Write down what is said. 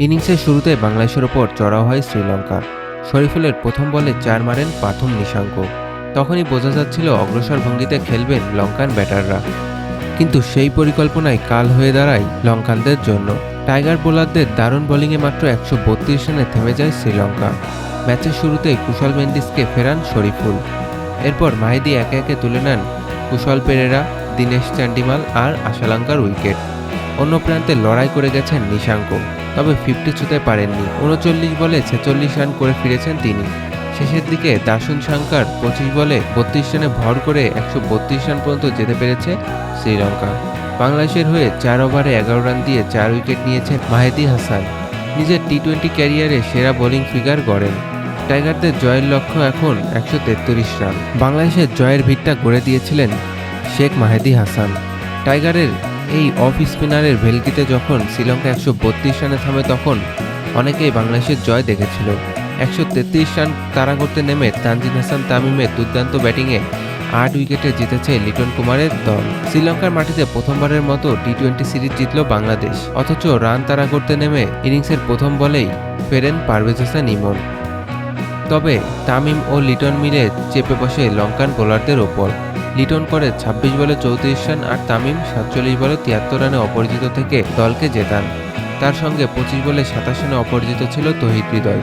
ইনিংসের শুরুতে বাংলাদেশের ওপর চড়াও হয় শ্রীলঙ্কা শরীফুলের প্রথম বলে চার মারেন প্রথম নিশাঙ্ক। তখনই বোঝা যাচ্ছিল অগ্রসর ভঙ্গিতে খেলবেন লঙ্কান ব্যাটাররা। কিন্তু সেই পরিকল্পনায় কাল হয়ে দাঁড়ায় লঙ্কানদের জন্য। টাইগার বোলারদের দারুণ বোলিংয়ে মাত্র একশো বত্রিশ রানে থেমে যায় শ্রীলঙ্কা। ম্যাচের শুরুতেই কুশল মেন্ডিসকে ফেরান শরীফুল। এরপর মাহিদি একে একে তুলে নেন কুশল পেরেরা, দীনেশ চান্ডিমাল আর আশালঙ্কার উইকেট। অন্য প্রান্তে লড়াই করে গেছেন নিশাঙ্ক। তবে ফিফটি ছুতে পারেননি। উনচল্লিশ বলে ছেচল্লিশ রান করে ফিরেছেন তিনি। শেষের দিকে দাসুন সাঙ্কার পঁচিশ বলে বত্রিশ রানে ভর করে একশো বত্রিশ রান পর্যন্ত যেতে পেরেছে শ্রীলঙ্কা। বাংলাদেশের হয়ে চার ওভারে এগারো রান দিয়ে চার উইকেট নিয়েছেন মাহেদি হাসান। নিজের টি টোয়েন্টি ক্যারিয়ারে সেরা বোলিং ফিগার গড়েন। টাইগারদের জয়ের লক্ষ্য এখন একশো তেত্রিশ রান। বাংলাদেশের জয়ের ভিতটা গড়ে দিয়েছিলেন শেখ মাহেদি হাসান। টাইগারের এই অফ স্পিনারের ভেলকিতে যখন শ্রীলঙ্কা একশো বত্রিশ রানে থামে তখন অনেকেই বাংলাদেশের জয় দেখেছিল। একশো তেত্রিশ রান তাড়া করতে নেমে তানজিদ হাসান তামিমের দুর্দান্ত ব্যাটিংয়ে আট উইকেটে জিতেছে লিটন কুমারের দল। শ্রীলঙ্কার মাটিতে প্রথমবারের মতো টি টোয়েন্টি সিরিজ জিতল বাংলাদেশ। অথচ রান তাড়া করতে নেমে ইনিংসের প্রথম বলেই ফেরেন পারভেজ হাসান ইমন। তবে তামিম ও লিটন মিলে চেপে বসে লঙ্কান বোলারদের ওপর। লিটন করে ২৬ বলে চৌত্রিশ রান আর তামিম সাতচল্লিশ বলে তিয়াত্তর রানে অপরাজিত থেকে দলকে জেতান। তার সঙ্গে পঁচিশ বলে সাতাশ রানে অপরাজিত ছিল তহিদ হৃদয়।